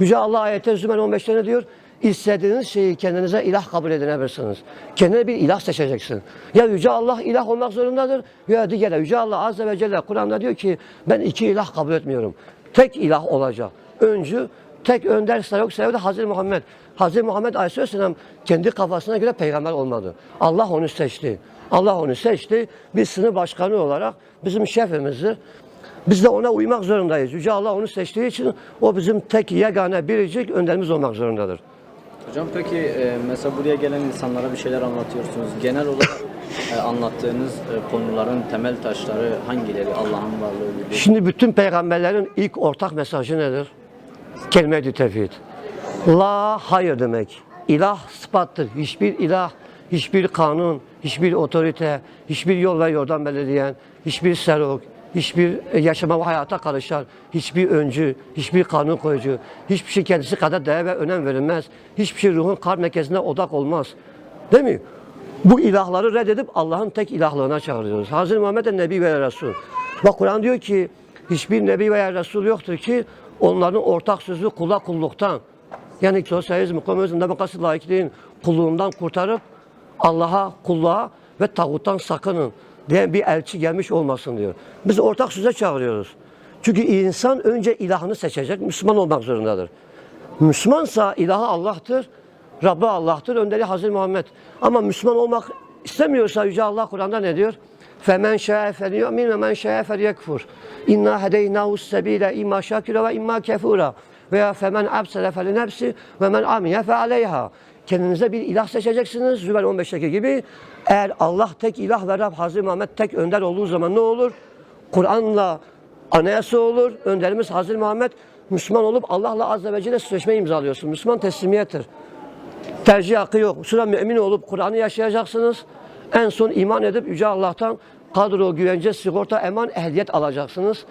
Yüce Allah ayette Zümer 15'te ne diyor? İstediğiniz şeyi kendinize ilah kabul edinebilirsiniz. Kendine bir ilah seçeceksin. Ya Yüce Allah ilah olmak zorundadır ya diğer Yüce Allah Azze ve Celle Kur'an'da diyor ki ben iki ilah kabul etmiyorum. Tek ilah olacak. Öncü, tek önder, sayok sebebi de Hazreti Muhammed. Hazreti Muhammed Aleyhisselam kendi kafasına göre peygamber olmadı. Allah onu seçti. Allah onu seçti. Biz sınıf başkanı olarak bizim şefimizi biz de ona uymak zorundayız. Yüce Allah onu seçtiği için o bizim tek yegane biricik önderimiz olmak zorundadır. Hocam peki e, mesela buraya gelen insanlara bir şeyler anlatıyorsunuz. Genel olarak e, anlattığınız e, konuların temel taşları hangileri? Allah'ın varlığı gibi. Şimdi bütün peygamberlerin ilk ortak mesajı nedir? Kelime-i tevhid. La hayır demek. İlah sıfattır. Hiçbir ilah, hiçbir kanun, hiçbir otorite, hiçbir yol ve yordam belirleyen, hiçbir serok, hiçbir yaşama ve hayata karışan, hiçbir öncü, hiçbir kanun koyucu, hiçbir şey kendisi kadar değer ve önem verilmez. Hiçbir şey ruhun kalp merkezine odak olmaz. Değil mi? Bu ilahları reddedip Allah'ın tek ilahlığına çağırıyoruz. Hazreti Muhammed Nebi ve Resul. Bak Kur'an diyor ki hiçbir Nebi veya Resul yoktur ki onların ortak sözü kula kulluktan yani sosyalizm, komünizm, demokrasi, laikliğin kulluğundan kurtarıp Allah'a, kulluğa ve tağuttan sakının diye bir elçi gelmiş olmasın diyor. Biz ortak söze çağırıyoruz. Çünkü insan önce ilahını seçecek, Müslüman olmak zorundadır. Müslümansa ilahı Allah'tır, Rabbi Allah'tır, önderi Hazreti Muhammed. Ama Müslüman olmak istemiyorsa Yüce Allah Kur'an'da ne diyor? فَمَنْ شَاءَ فَلْيُؤْمِنْ وَمَنْ شَاءَ فَلْيَكْفُرْ اِنَّا هَدَيْنَاهُ السَّب۪يلَ اِمَّا شَاكِرًا وَاِمَّا كَفُورًا veya femen absele feli nefsi ve men amiye fe aleyha. Kendinize bir ilah seçeceksiniz. Zümer 15'teki gibi. eğer Allah tek ilah ve Rab Hazreti Muhammed tek önder olduğu zaman ne olur? Kur'an'la anayasa olur. Önderimiz Hazreti Muhammed Müslüman olup Allah'la Azze ve Celle sözleşme imzalıyorsun. Müslüman teslimiyettir. Tercih hakkı yok. Sonra mümin olup Kur'an'ı yaşayacaksınız. En son iman edip Yüce Allah'tan kadro, güvence, sigorta, eman, ehliyet alacaksınız.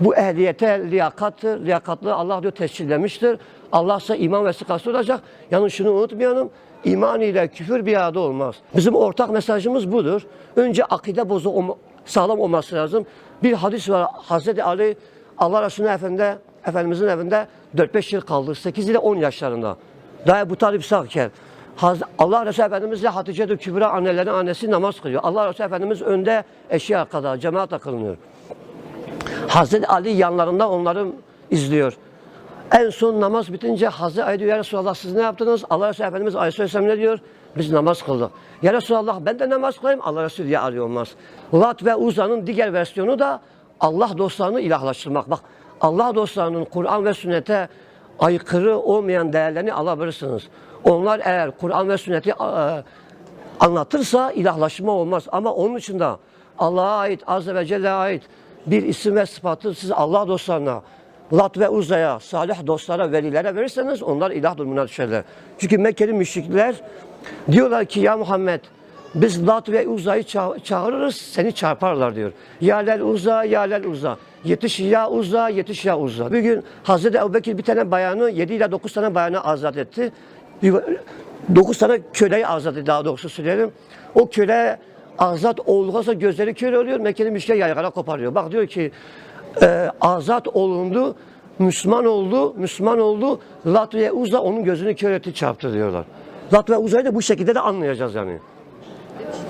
Bu ehliyete liyakattır. Liyakatlı Allah diyor tescillemiştir. Allah ise iman vesikası olacak. Yalnız şunu unutmayalım. İman ile küfür bir arada olmaz. Bizim ortak mesajımız budur. Önce akide bozu sağlam olması lazım. Bir hadis var. Hazreti Ali Allah Resulü Efendi, Efendimizin evinde 4-5 yıl kaldı. 8 ile 10 yaşlarında. Daha bu talip sağken. Allah Resulü Efendimiz ile Hatice-i Kübra annelerin annesi namaz kılıyor. Allah Resulü Efendimiz önde, eşi arkada, cemaat kılınıyor. Hazreti Ali yanlarında onları izliyor. En son namaz bitince Hazreti Ali diyor ya Resulallah siz ne yaptınız? Allah Resulü Efendimiz Aleyhisselam ne diyor? Biz namaz kıldık. Ya Resulallah ben de namaz kılayım. Allah Resulü diye Ali olmaz. Lat ve Uza'nın diğer versiyonu da Allah dostlarını ilahlaştırmak. Bak Allah dostlarının Kur'an ve sünnete aykırı olmayan değerlerini alabilirsiniz. Onlar eğer Kur'an ve sünneti anlatırsa ilahlaşma olmaz. Ama onun için de Allah'a ait, Azze ve Celle'ye ait bir isim ve sıfatı siz Allah dostlarına, Lat ve Uza'ya, salih dostlara, velilere verirseniz onlar ilah durumuna düşerler. Çünkü Mekkeli müşrikler diyorlar ki ya Muhammed biz Lat ve Uza'yı ça- çağırırız seni çarparlar diyor. Ya lel Uza, ya lel Uza. Yetiş ya Uza, yetiş ya Uza. Bir gün Hazreti Ebubekir bir tane bayanı, 7 ile 9 tane bayanı azat etti. 9 tane köleyi azat etti daha doğrusu söyleyelim. O köle azat olduğunda gözleri kör oluyor. Mekke'nin müşkeye yaygara koparıyor. Bak diyor ki e, azat olundu, Müslüman oldu, Müslüman oldu. Lat ve Uzza onun gözünü kör etti çarptı diyorlar. Lat ve Uzza'yı da bu şekilde de anlayacağız yani.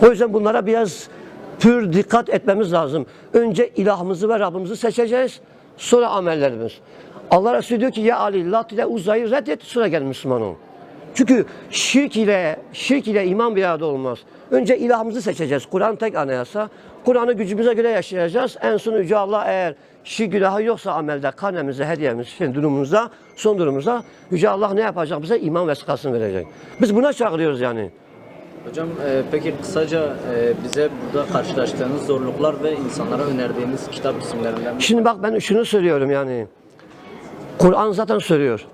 O yüzden bunlara biraz pür dikkat etmemiz lazım. Önce ilahımızı ve Rabbimizi seçeceğiz. Sonra amellerimiz. Allah Resulü diyor ki ya Ali Lat ile Uzza'yı reddet sonra gel Müslüman ol. Çünkü şirk ile şirk ile iman bir arada olmaz. Önce ilahımızı seçeceğiz. Kur'an tek anayasa. Kur'an'ı gücümüze göre yaşayacağız. En son Yüce Allah eğer şirk günahı yoksa amelde, kanemize, hediyemiz, şey, durumumuza, son durumumuza Yüce Allah ne yapacak bize? İman vesikasını verecek. Biz buna çağırıyoruz yani. Hocam e, peki kısaca e, bize burada karşılaştığınız zorluklar ve insanlara önerdiğiniz kitap isimlerinden Şimdi bak ben şunu söylüyorum yani. Kur'an zaten söylüyor.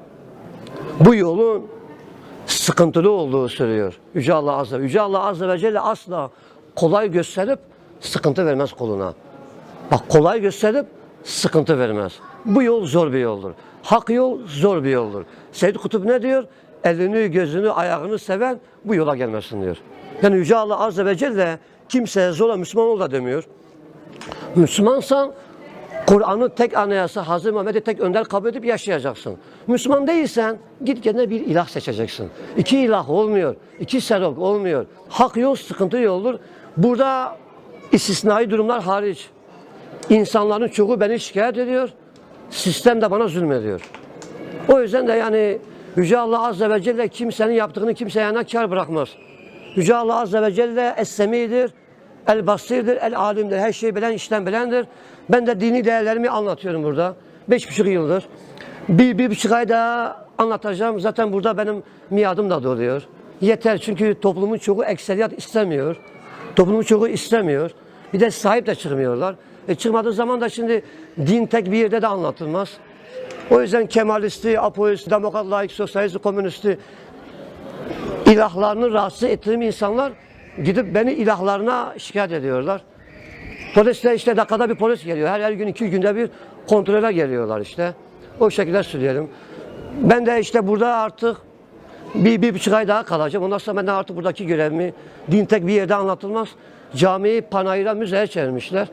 Bu yolun sıkıntılı olduğu söylüyor. Yüce Allah Azze, Yüce Allah Azze ve Celle asla kolay gösterip sıkıntı vermez koluna. Bak kolay gösterip sıkıntı vermez. Bu yol zor bir yoldur. Hak yol zor bir yoldur. Seyyid Kutup ne diyor? Elini, gözünü, ayağını seven bu yola gelmesin diyor. Yani Yüce Allah Azze ve Celle kimseye zorla Müslüman ol da demiyor. Müslümansan Kur'an'ı tek anayasa, Hazreti Muhammed'i tek önder kabul edip yaşayacaksın. Müslüman değilsen git kendine bir ilah seçeceksin. İki ilah olmuyor, iki serok olmuyor. Hak yol, sıkıntı yoldur. Burada istisnai durumlar hariç. İnsanların çoğu beni şikayet ediyor. Sistem de bana zulmediyor. O yüzden de yani Yüce Allah Azze ve Celle kimsenin yaptığını kimseye yana kar bırakmaz. Yüce Allah Azze ve Celle Es-Semi'dir, El-Basir'dir, El-Alim'dir. Her şeyi bilen, işten bilendir. Ben de dini değerlerimi anlatıyorum burada. Beş buçuk yıldır. Bir, bir buçuk ay daha anlatacağım. Zaten burada benim miadım da doluyor. Yeter çünkü toplumun çoğu ekseriyat istemiyor. Toplumun çoğu istemiyor. Bir de sahip de çıkmıyorlar. E çıkmadığı zaman da şimdi din tek bir yerde de anlatılmaz. O yüzden Kemalisti, Apoisti, Demokrat, Laik, Sosyalisti, Komünisti ilahlarını rahatsız ettiğim insanlar gidip beni ilahlarına şikayet ediyorlar. Polisler işte dakikada bir polis geliyor. Her, her gün iki günde bir kontrole geliyorlar işte. O şekilde söyleyelim. Ben de işte burada artık bir, bir buçuk ay daha kalacağım. Ondan sonra ben de artık buradaki görevimi din tek bir yerde anlatılmaz. Camiyi panayıra müzeye çevirmişler.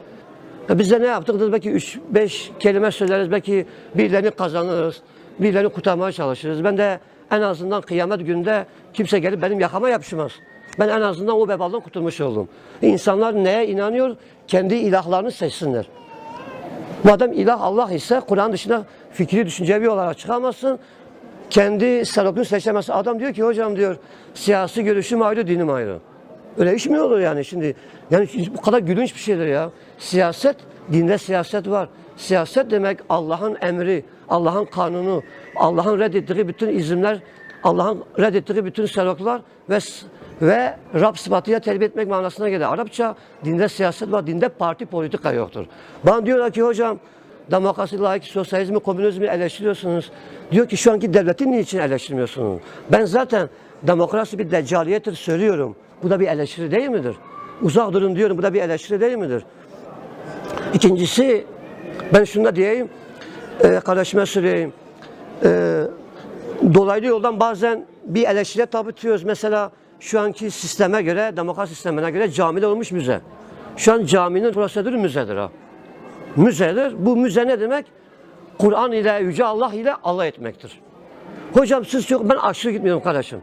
Ya biz de ne yaptık? Dedik belki 3-5 kelime söyleriz. Belki birilerini kazanırız. Birilerini kurtarmaya çalışırız. Ben de en azından kıyamet günde kimse gelip benim yakama yapışmaz. Ben en azından o vebaldan kurtulmuş oldum. İnsanlar neye inanıyor? Kendi ilahlarını seçsinler. Madem ilah Allah ise Kur'an dışında fikri düşüncevi olarak çıkamazsın. Kendi serokunu seçemezsin. Adam diyor ki hocam diyor siyasi görüşüm ayrı dinim ayrı. Öyle iş mi olur yani şimdi? Yani bu kadar gülünç bir şeydir ya. Siyaset, dinde siyaset var. Siyaset demek Allah'ın emri, Allah'ın kanunu, Allah'ın reddettiği bütün izinler, Allah'ın reddettiği bütün seroklar ve ve Rab sıfatıyla terbiye etmek manasına gelir. Arapça dinde siyaset var, dinde parti politika yoktur. Bana diyorlar ki hocam demokrasi, laik, sosyalizmi, komünizmi eleştiriyorsunuz. Diyor ki şu anki devleti niçin eleştirmiyorsunuz? Ben zaten demokrasi bir deccaliyettir söylüyorum. Bu da bir eleştiri değil midir? Uzak durun diyorum. Bu da bir eleştiri değil midir? İkincisi ben şunu da diyeyim. E, kardeşime söyleyeyim. E, dolaylı yoldan bazen bir eleştiriye tabi tutuyoruz. Mesela şu anki sisteme göre, demokrasi sistemine göre camiler olmuş müze. Şu an caminin prosedürü müzedir ha. Müzedir. Bu müze ne demek? Kur'an ile, Yüce Allah ile Allah etmektir. Hocam siz çok, ben aşırı gitmiyorum kardeşim.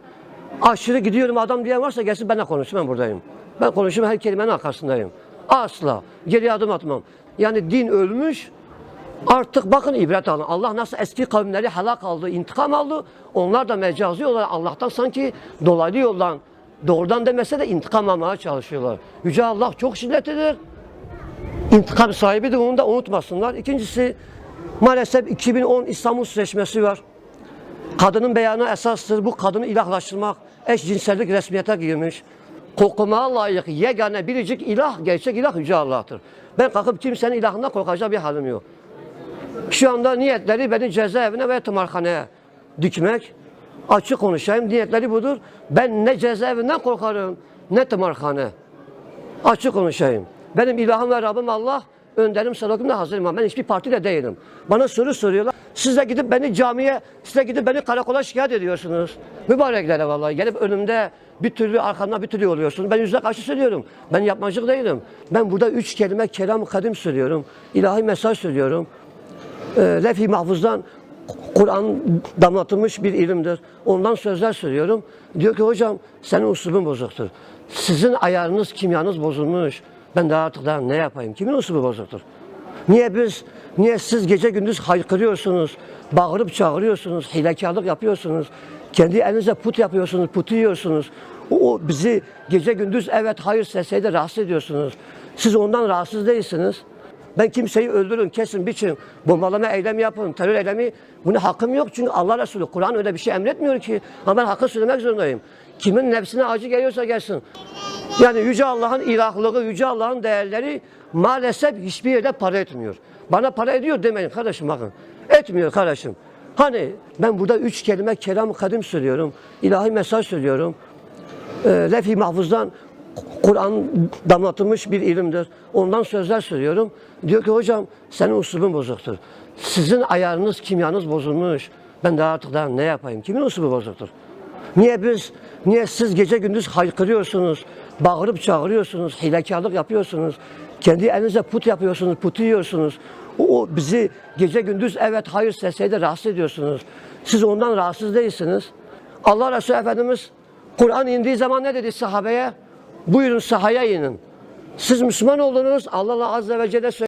Aşırı gidiyorum adam diyen varsa gelsin benimle konuşsun ben buradayım. Ben konuşayım her kelimenin arkasındayım. Asla. Geri adım atmam. Yani din ölmüş. Artık bakın ibret alın. Allah nasıl eski kavimleri helak aldı, intikam aldı. Onlar da mecazi olarak Allah'tan sanki dolaylı yoldan, doğrudan demese de intikam almaya çalışıyorlar. Yüce Allah çok şiddetlidir. İntikam sahibi de onu da unutmasınlar. İkincisi maalesef 2010 İstanbul Sözleşmesi var. Kadının beyanı esastır. Bu kadını ilahlaştırmak, eşcinsellik resmiyete girmiş. Korkmaya layık yegane biricik ilah, gerçek ilah Yüce Allah'tır. Ben kalkıp kimsenin ilahından korkacak bir halim yok. Şu anda niyetleri beni cezaevine ve tımarhaneye dikmek. Açık konuşayım, niyetleri budur. Ben ne cezaevinden korkarım, ne tımarhane. Açık konuşayım. Benim ilahım ve Rabbim Allah, önderim, salakum da hazırım. Ben hiçbir partide değilim. Bana soru soruyorlar. Siz de gidip beni camiye, siz de gidip beni karakola şikayet ediyorsunuz. Mübareklere vallahi. Gelip önümde bir türlü arkamdan bir türlü oluyorsunuz. Ben yüzde karşı söylüyorum. Ben yapmacık değilim. Ben burada üç kelime kelam kadim söylüyorum. İlahi mesaj söylüyorum. E, Lef-i Mahfuz'dan Kur'an damlatılmış bir ilimdir. Ondan sözler söylüyorum. Diyor ki hocam senin usulün bozuktur. Sizin ayarınız, kimyanız bozulmuş. Ben de artık daha ne yapayım? Kimin usulü bozuktur? Niye biz, niye siz gece gündüz haykırıyorsunuz, bağırıp çağırıyorsunuz, hilekarlık yapıyorsunuz, kendi elinize put yapıyorsunuz, putu yiyorsunuz. O, o bizi gece gündüz evet hayır sesiyle rahatsız ediyorsunuz. Siz ondan rahatsız değilsiniz. Ben kimseyi öldürün, kesin, biçin, bombalama eylemi yapın, terör eylemi. Buna hakkım yok çünkü Allah Resulü, Kur'an öyle bir şey emretmiyor ki. Ama ben hakkı söylemek zorundayım. Kimin nefsine acı geliyorsa gelsin. Yani Yüce Allah'ın ilahlığı, Yüce Allah'ın değerleri maalesef hiçbir yerde para etmiyor. Bana para ediyor demeyin kardeşim bakın. Etmiyor kardeşim. Hani ben burada üç kelime kelam kadim söylüyorum. ilahi mesaj söylüyorum. E, Lef-i Mahfuz'dan Kur'an damlatılmış bir ilimdir. Ondan sözler söylüyorum. Diyor ki hocam senin usulün bozuktur. Sizin ayarınız, kimyanız bozulmuş. Ben daha artık daha ne yapayım? Kimin usulü bozuktur? Niye biz, niye siz gece gündüz haykırıyorsunuz, bağırıp çağırıyorsunuz, hilekarlık yapıyorsunuz, kendi elinize put yapıyorsunuz, putu yiyorsunuz. O, o bizi gece gündüz evet hayır sesiyle rahatsız ediyorsunuz. Siz ondan rahatsız değilsiniz. Allah Resulü Efendimiz Kur'an indiği zaman ne dedi sahabeye? Buyurun sahaya inin. Siz Müslüman oldunuz. Allah Azze ve Celle